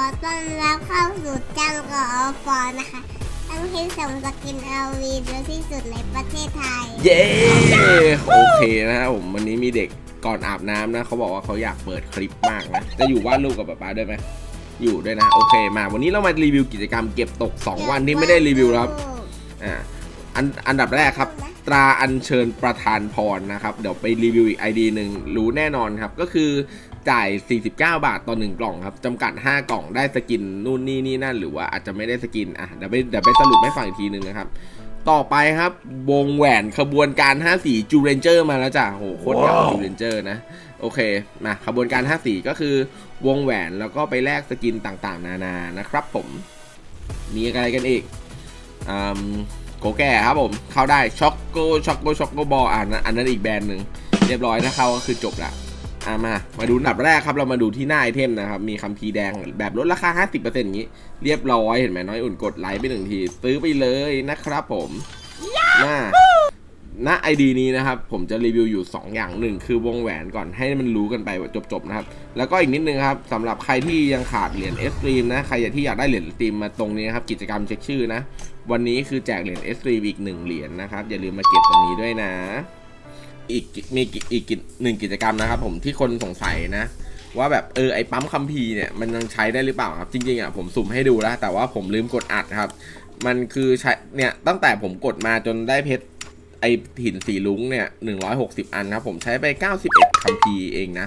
อต้อนรับเข้าสู่จังกอฟอนะคะตั้งที่ส่งสกินเอลวีเยอะที่สุดในประเทศไทย เย้โอเคนะครับผมวันนี้มีเด็กก่อนอาบน้ำนะเขาบอกว่าเขาอยากเปิดคลิปมากนะจะอยู่วาดรูปกับป๊าป๊าด้วยไหมอยู่ด้วยนะโอเคมาวันนี้เรามารีวิวกิจกรรมเก็บตก 2 วันที่ไม่ได้รีวิวแล้วครับอ่าอันอันดับแรกครับ ตราอัญเชิญประธานพรนะครับ เดี๋ยวไปรีวิวอีก ID หนึ่งรู้แน่นอนครับ ก็คือจ่าย 49 บาทต่อ 1 กล่องครับจำกัด 5 กล่องได้สกินนู่นนี่นี่นั่น หรือว่าอาจจะไม่ได้สกินอะเดี๋ยวไปเดี๋ยวไปสรุปให้ฟังอีกทีหนึ่งนะครับ ต่อไปครับวงแหวนขบวนการ5สีจูเรนเจอร์มาแล้วจ้ะโหโคตรยาวจูเรนเจอร์นะโอเคมาขบวนการ5สีก็คือวงแหวนแล้วก็ไปแลกสกินต่างๆ นานานะครับผมมีอะไรกันอีกอืม โกแก่ครับผมเข้าได้ช็อกโกช็อกโกช็อกโกบอลอ่านอันนั้นอีกแบรนด์หนึ่งเรียบร้อยถ้าเข้าก็คือจบละอะมา มาดูอันดับแรกครับ เรามาดูที่หน้าไอเทมนะครับ มีคำพีร์แดงแบบลดราคา 50%อย่างนี้ เรียบร้อย เห็นไหมน้อยอุ่นกดไลค์ไปหนึ่งที ซื้อไปเลยนะครับผมหน้า ณไอดีนี้นะครับ ผมจะรีวิวอยู่ 2 อย่างหนึ่งคือวงแหวนก่อนให้มันรู้กันไปจบๆนะครับ แล้วก็อีกนิดนึงครับสำหรับใครที่ยังขาดเหรียญเอสตรีมนะ ใครที่อยากได้เหรียญสตรีมมาตรงนี้นะครับ กิจกรรมเช็คชื่อนะ วันนี้คือแจกเหรียญเอสตรีมอีกหนึ่งเหรียญนะครับ อย่าลืมมาเก็บตรงนี้ด้วยนะ อีกมีอีกหนึ่งกิจกรรมนะครับ ผมที่คนสงสัยนะว่าแบบเออไอปั๊มคัมภีร์เนี่ยมันยังใช้ได้หรือเปล่าครับ จริงๆอะผมสุ่มให้ดูแล้วแต่ว่าผมลืมกดอัดครับ มันคือใช้เนี่ยตั้งแต่ผมกดมาจนได้เพชร ไอหินสีลุ้งเนี่ย160อันครับผมใช้ไป91คัมภีร์เองนะ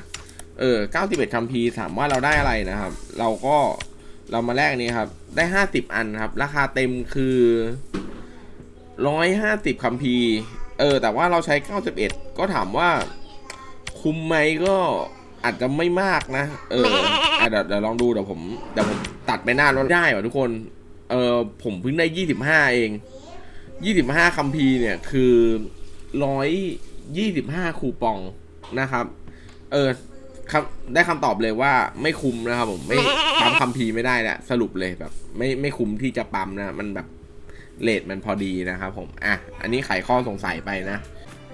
เออ91คัมภีร์ถามว่าเราได้อะไรนะครับ เราก็เรามาแลกนี้ครับ ได้50อันครับ ราคาเต็มคือ150คัมภีร์เออ แต่ว่าเราใช้91ก็ถามว่า คุ้มไหมก็อาจจะไม่มากนะเอออเดี๋ยวเดี๋ยวลองดูเดี๋ยวผมเดี๋ยวผมตัดไปหน้าแล้วได้ว่ะทุกคน เออผมเพิ่งได้25เอง ยี่สิบห้าคัมภีร์เนี่ยคือร้อยยี่สิบห้าคูปองนะครับ เออได้คำตอบเลยว่าไม่คุ้มนะครับผมไม่ปั๊มคัมภีร์ไม่ได้แหละสรุปเลยแบบ ไม่ไม่คุ้มที่จะปั๊มนะมันแบบเลทมันพอดีนะครับผมอะอันนี้ไขข้อสงสัยไปนะ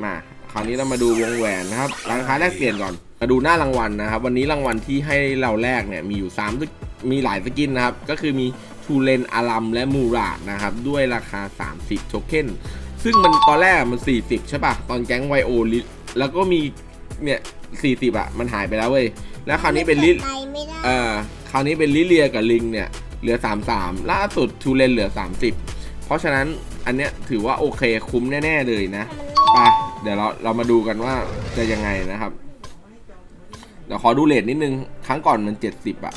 มาคราวนี้เรามาดูวงแหวนนะครับราคาแลกเปลี่ยนก่อน มาดูหน้ารางวัลนะครับ วันนี้รางวัลที่ให้เราแลกเนี่ยมีอยู่3มีหลายสกินนะครับ ก็คือมี ทูเลนอารัมและมูราดนะครับ ด้วยราคา 30 โทเค็นซึ่งมันตอนแรกมัน 40 ใช่ปะตอนแก๊งไวโอลิแล้วก็มีเนี่ย40อะมันหายไปแล้วเว้ย แล้วคราวนี้เป็นลิไปไม่ได้เอ่อคราวนี้เป็นลิเลียกับลิงเนี่ย เหลือ33ล่าสุดทูเลนเหลือ30เพราะฉะนั้นอันเนี้ยถือว่าโอเคคุ้มแน่ ๆ เลยนะไปเดี๋ยวเราเรามาดูกันว่าจะยังไงนะครับ เดี๋ยวขอดูเลทนิดนึง ครั้งก่อนมัน70อะ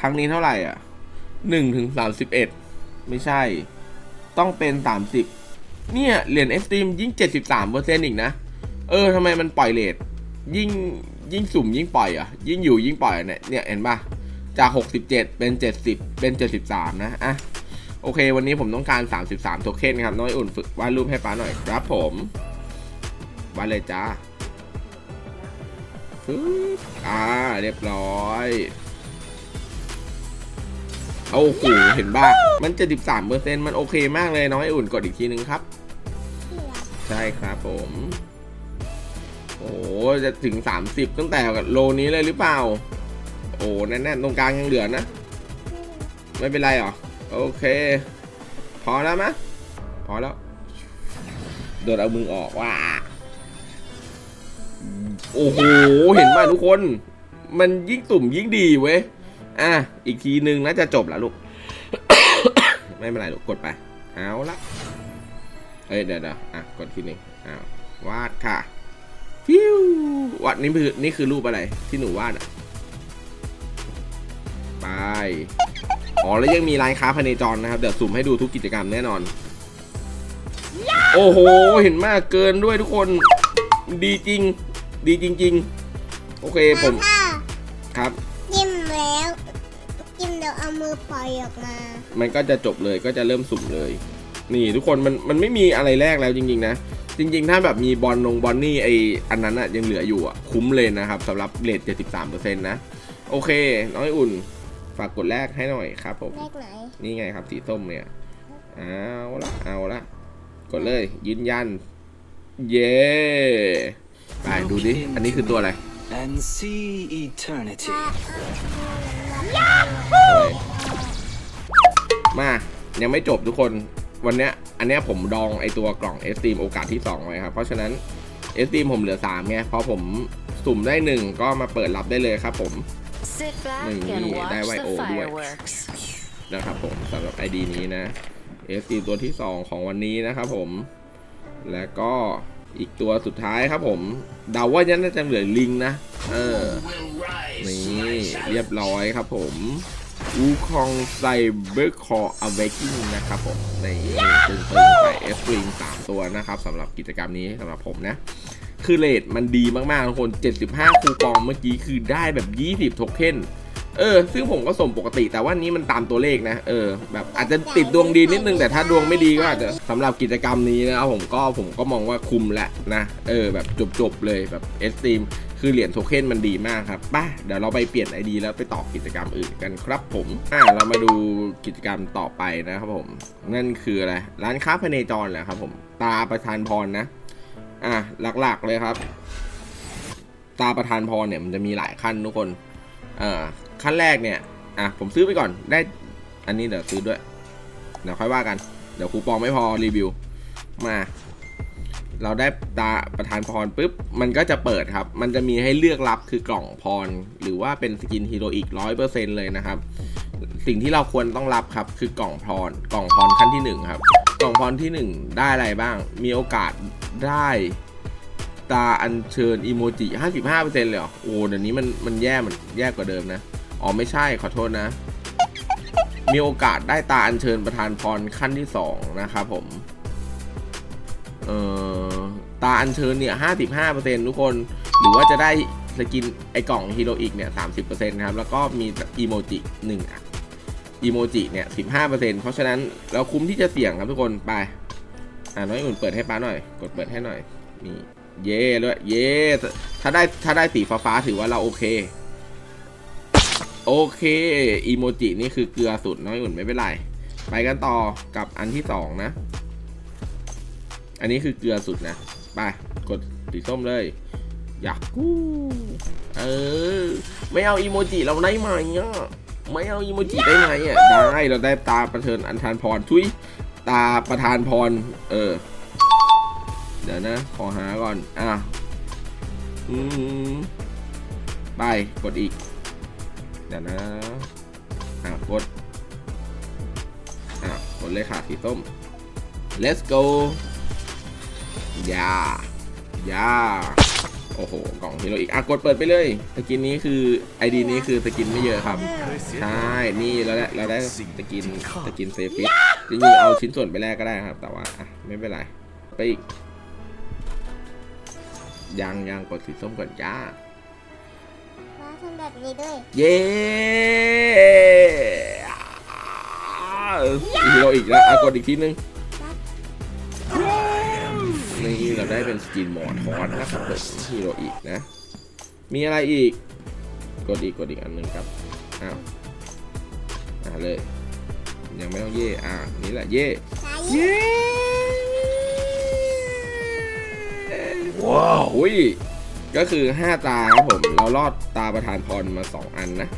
ครั้งนี้เท่าไหร่อะ 1ถึง31ไม่ใช่ ต้องเป็น30เนี่ยเหรียญเอ็กซ์ตรีมยิ่ง73เปอร์เซ็นต์อีกนะ เออทำไมมันปล่อยเลทยิ่งยิ่งสุ่มยิ่งปล่อยอะ ยิ่งอยู่ยิ่งปล่อยเนี่ยเนี่ยเห็นปะจาก67เป็น70เป็น73นะอะโอเค วันนี้ผมต้องการ 33 โทเค็นครับ น้อยอุ่นฝึกวาดรูปให้ป้าหน่อยครับผมวาดเลยจ้าฟึ๊บอ่า เรียบร้อย โอ้โหเห็นบ้ามัน73เปอร์เซ็นต์มันโอเคมากเลยน้อยอุ่นกดอีกทีนึงครับ ใช่ครับผม โอ้จะถึง30ตั้งแต่โลนี้เลยหรือเปล่า โอ้แน่นๆตรงกลางยังเหลือนะ ไม่เป็นไรหรอ โอเค พอแล้วมะพอแล้ว โดนเอามือออกว่าโอ้โห เห็นป่ะทุกคน มันยิ่งตุ่มยิ่งดีเว้ย อะอีกทีหนึ่งน่าจะจบแล้วลูก ไม่เป็นไรลูกกดไป เอาละเอ้ยเดี๋ยวเดี๋ยวอะกดทีหนึ่งอ้าววาดค่ะฟิววาดนี่คือนี่คือรูปอะไรที่หนูวาดอะไปอ๋อแล้วยังมีร้านค้าภายในจรนนะครับ เดี๋ยวสุ่มให้ดูทุกกิจกรรมแน่นอน โอ้โห เห็นมากเกินด้วยทุกคน ดีจริง ดีจริง ๆ โอเคผมครับ จิ้มแล้วจิ้มเดี๋ยวเอามือปล่อยออกมา มันก็จะจบเลยก็จะเริ่มสุ่มเลย นี่ทุกคนมันมันไม่มีอะไรแรกแล้วจริง ๆ นะ จริง ๆ ถ้าแบบมีบอลนงบอลนี่ไออันนั้นอะยังเหลืออยู่อะคุ้มเลยนะครับสำหรับเรท73%นะ โอเค น้อยอุ่น ฝากกดแรกให้หน่อยครับผมเลขไหน นี่ไงครับสีส้มเนี่ยเอาละเอาละกดเลยยืนยัน เย้ไปดูดิอันนี้คือตัวอะไร and see eternity. อะไรมายังไม่จบทุกคนวันเนี้ยอันเนี้ยผมดองไอตัวกล่องเอสตีมโอกาสที่ 2 ไว้ครับ เพราะฉะนั้นเอสตีมผมเหลือ3ไงพอผมสุ่มได้ 1 ก็มาเปิดรับได้เลยครับผม Sit back Này, and nghĩ watch đai vai the ổ đuổi. fireworks. นะครับผมสำหรับ ID นี้นะเอสตีตัวที่ 2 ของวันนี้นะครับผม แล้วก็ อีกตัวสุดท้ายครับผมเดาว่ายันน่าจะเหลือลิงนะ เออ นี่เรียบร้อยครับผมอูคองไซเบอร์คอร์อเวกิ้งนะครับผมในตึงไปเอฟริงสามตัวนะครับสำหรับกิจกรรมนี้สำหรับผมนะ คือเลทมันดีมากๆทุกคน 75 คูปองเมื่อกี้คือได้แบบ 20 โทเค็น เออซึ่งผมก็ส่งปกติแต่ว่านี้มันตามตัวเลขนะ เออ แบบอาจจะติดดวงดีนิดนึงแต่ถ้าดวงไม่ดีก็อาจจะสำหรับกิจกรรมนี้นะครับผมก็ผมก็มองว่าคุมแหละนะ เออ แบบจบๆเลยแบบเอสตีมคือเหรียญโทเค็นมันดีมากครับป่ะเดี๋ยวเราไปเปลี่ยน ID แล้วไปต่อกิจกรรมอื่นกันครับผมอ่าเรามาดูกิจกรรมต่อไปนะครับผม นั่นคืออะไรร้านค้าพเนจรแหละครับผมตาประธานพรนะ อะหลักๆเลยครับ ตาประธานพรเนี่ยมันจะมีหลายขั้นทุกคนเอ่อ ขั้นแรกเนี่ยอะผมซื้อไปก่อนได้ อันนี้เดี๋ยวซื้อด้วย เดี๋ยวค่อยว่ากัน เดี๋ยวคูปองไม่พอรีวิว มา เราได้ตาประธานพรปุ๊บ มันก็จะเปิดครับ มันจะมีให้เลือกรับคือกล่องพร หรือว่าเป็นสกินฮีโร่อีกร้อยเปอร์เซ็นเลยนะครับ สิ่งที่เราควรต้องรับครับ คือกล่องพร กล่องพรขั้นที่หนึ่งครับ กล่องพรที่หนึ่งได้อะไรบ้าง มีโอกาสได้ตาอัญเชิญอีโมจิ 55%เลยเหรอ โอ้ เดี๋ยวนี้มันมันแย่มันแย่กว่าเดิมนะ อ๋อไม่ใช่ขอโทษนะ มีโอกาสได้ตาอัญเชิญประธานพรขั้นที่2นะครับผม เอ่อ ตาอัญเชิญเนี่ย55%ทุกคน หรือว่าจะได้สกินไอกล่องฮีโรอีกเนี่ย30%ครับ แล้วก็มีอีโมจิ1อะอีโมจิเนี่ย15%เพราะฉะนั้นเราคุ้มที่จะเสี่ยงครับทุกคนไป อ่าน้อยอุ่นเปิดให้ป้าหน่อย กดเปิดให้หน่อย นี่ เย่ด้วยเย่ถ้าได้ถ้าได้สีฟ้าๆถือว่าเราโอเค โอเคอีโมจินี่คือเกลือสุดน้อยอุ่นไม่เป็นไร ไปกันต่อกับอันที่สองนะ อันนี้คือเกลือสุดนะ ไป กดสีส้มเลย อยากกู้เออ ไม่เอาอีโมจิเราได้ไหมอะไม่เอาอีโมจิได้ไหมอะได้เราได้ตาประเทินอันธานพรทุยตาประธานพร เออ เดี๋ยวนะ ขอหาก่อน อะ อืมไป กดอีก เดี๋ยวนะอะกดอะกดเลยค่ะสีส้ม let's go ยายาโอ้โห กล่องฮีโร่อีกอะกดเปิดไปเลยสกินนี้คือ ID นี้คือสกินไม่เยอะครับ ใช่ นี่เราได้เราได้สกินสกินเซฟิตจริงๆเอาชิ้นส่วนไปแลกก็ได้ครับ แต่ว่าอะไม่เป็นไร ไปอีกยังยังกดสีส้มก่อนจ้ามา ทำแบบนี้ด้วย เย้ฮีโร่อีกแล้วอะกดอีกทีนึง นี่เราได้เป็นสกินหมอทอนนะครับผมฮีโร่อีกนะ มีอะไรอีก กดอีกกดอีกอันหนึ่งครับ อ้าวอ่าเลย ยังไม่ต้องเย่ อ่า นี่แหละเย่ใช้เย้ว้าวอุ้ย ก็คือ 5 ตาครับผมเราลอดตาประธานพรมา 2 อันนะ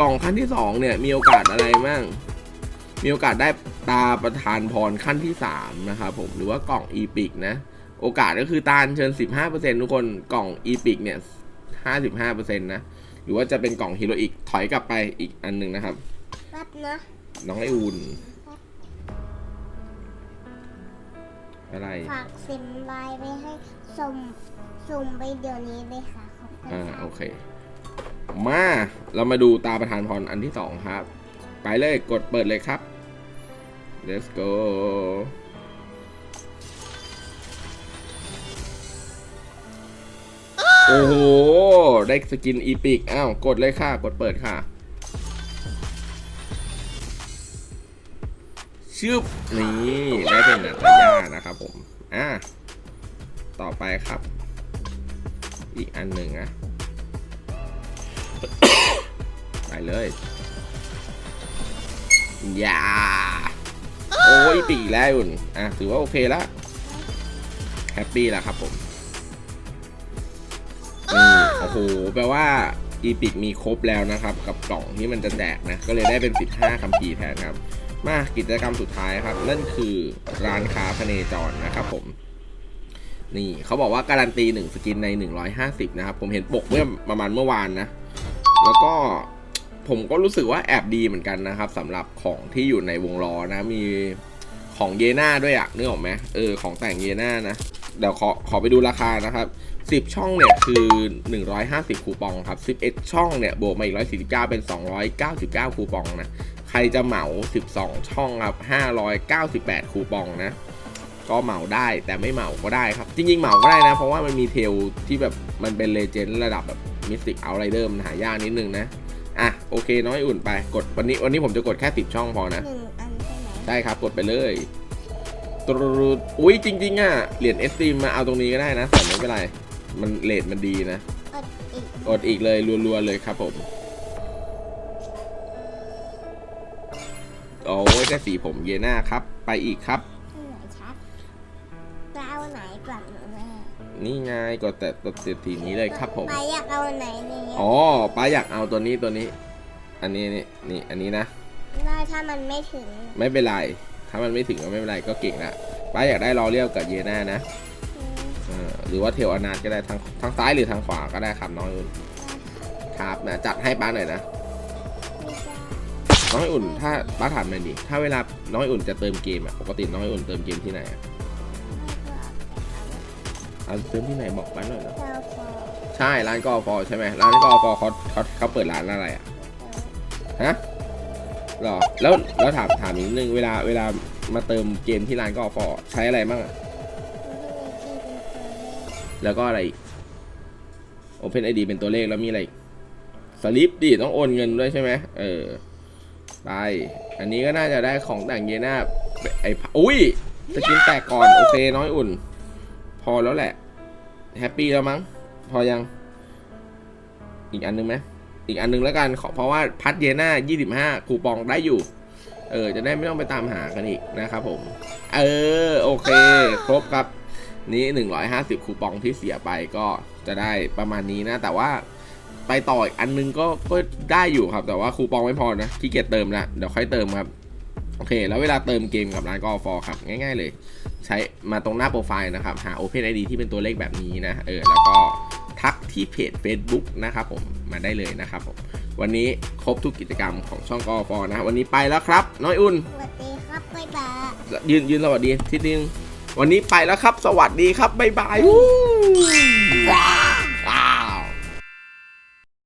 กล่องขั้นที่ 2 เนี่ย มีโอกาสอะไรมั่งมีโอกาสได้ตาประธานพรขั้นที่ 3 นะครับผมหรือว่ากล่องอีพิกนะ โอกาสก็คือตาลเชิญ 15%ทุกคนกล่องอีพิกเนี่ย55%นะหรือว่าจะเป็นกล่องฮีโร่อีกถอยกลับไปอีกอันหนึ่งนะครับแป๊บนะน้องไออุ่นอะไรฝากซิมไลน์ไว้ให้ส่ง ส่งไปเดี๋ยวนี้เลยค่ะขอบคุณอ่าค่ะโอเค มาเรามาดูตาประธานพรอันที่สองครับ ไปเลยกดเปิดเลยครับ let's go โอ้โห ได้สกินอีพิกอ้าว กดเลยค่ะ กดเปิดค่ะชืบนี่ ได้เป็นนัตยานะครับผม อ่าต่อไปครับ อีกอันหนึ่งนะไปเลยอย่าโอ้ยปีแล้วอุ่นอะถือว่าโอเคแล้วแฮปปี้แล้วครับผมอืมโอ้โหแปลว่าอีพิกมีครบแล้วนะครับ กับกล่องที่มันจะแจกนะ ก็เลยได้เป็น 15คัมภีร์แทนครับ มากิจกรรมสุดท้ายครับ นั่นคือร้านค้าพเนจรนะครับผม นี่เขาบอกว่าการันตี1สกินใน 150 นะครับ ผมเห็นปกเมื่อประมาณเมื่อวานนะ แล้วก็ผมก็รู้สึกว่าแอบดีเหมือนกันนะครับสำหรับของที่อยู่ในวงล้อนะ มีของเยน่าด้วยอะนึกออกไหมเออของแต่งเยน่านะ เดี๋ยวขอขอไปดูราคานะครับ 10 ช่องเนี่ยคือ 150 คูปองครับ 11 ช่องเนี่ยบวกมาอีก 149 เป็น 299 คูปองนะ ใครจะเหมา 12 ช่องครับ 598 คูปองนะ ก็เหมาได้แต่ไม่เหมาก็ได้ครับ จริงๆเหมาก็ได้นะ เพราะว่ามันมีเทลที่แบบมันเป็นเลเจนด์ระดับแบบมิสติกเอาไรเดอร์มันหายากนิดนึงนะ อะ โอเคน้อยอุ่นไปกดวันนี้วันนี้ผมจะกดแค่10ช่องพอนะ หนึ่งอันใช่ไหมได้ครับกดไปเลยตรูดอุ้ยจริง ๆ อะ เหรียญเอสตีมาเอาตรงนี้ก็ได้นะแต่ไม่เป็นไร มันเลทมันดีนะ กดอีกกดอีกเลยรัวๆเลยครับผม โอ้ยได้สีผมเยน่าครับ ไปอีกครับ นี่ไงกดแต่กดเสียทีนี้เลยครับผมไปอยากเอาไหนเนี่ยอ๋อป้าอยากเอาตัวนี้ตัวนี้ อันนี้นี่นี่อันนี้นะ ได้ถ้ามันไม่ถึงไม่เป็นไร ถ้ามันไม่ถึงก็ไม่เป็นไรก็เก่งละป้าอยากได้ลอเรียวกับเยน่านะอืมเออหรือว่าเทลอนาถก็ได้ทางทางซ้ายหรือทางขวาก็ได้ครับน้องอุ่น ครับนะจัดให้ป้าหน่อยนะ ไม่ได้น้องอุ่นถ้าป้าถามหน่อยดิถ้าเวลาน้องอุ่นจะเติมเกมอะปกติน้องอุ่นเติมเกมที่ไหนอะ ไม่ก็เอาเอาเติมที่ไหนบอกป้าหน่อยนะเจ้าฟอใช่ร้านกอฟอใช่ไหมร้านกอฟอเขาเขาเขาเปิดร้านอะไรอะฮะหรอแล้วแล้วถามถามอีกนิดนึงเวลาเวลามาเติมเกมที่ร้านกอฟอใช้อะไรบ้างอะแล้วก็อะไร Open ID เป็นตัวเลขแล้วมีอะไรอีกสลิปดิต้องโอนเงินด้วยใช่ไหมเออไปอันนี้ก็น่าจะได้ของแต่งเยน่าไอ้พะอุ้ยสกินแตกก่อน โอเคน้อยอุ่น พอแล้วแหละ แฮปปี้แล้วมั้ง พอยัง อีกอันนึงไหมอีกอันนึงแล้วกันขอเพราะว่าพัดเยน่า25 คูปองได้อยู่ เออ จะได้ไม่ต้องไปตามหากันอีกนะครับผม เออ โอเค ครบครับ นี้ 150 คูปองที่เสียไปก็จะได้ประมาณนี้นะ แต่ว่าไปต่ออีกอันนึงก็ก็ได้อยู่ครับ แต่ว่าคูปองไม่พอนะขี้เกียจเติมละเดี๋ยวค่อยเติมครับ โอเค แล้วเวลาเติมเกมกับร้านกอฟอครับ ง่าย ๆ เลย ใช้มาตรงหน้าโปรไฟล์นะครับ หา Open ID ที่เป็นตัวเลขแบบนี้นะ เออ แล้วก็ทักที่เพจ Facebook นะครับผม มาได้เลยนะครับผม วันนี้ครบทุกกิจกรรมของช่องกอฟอนะ วันนี้ไปแล้วครับ น้อยอุ่น สวัสดีครับบ๊ายบายยืนยืนสวัสดีทีนึง วันนี้ไปแล้วครับ สวัสดีครับบ๊ายบายวู้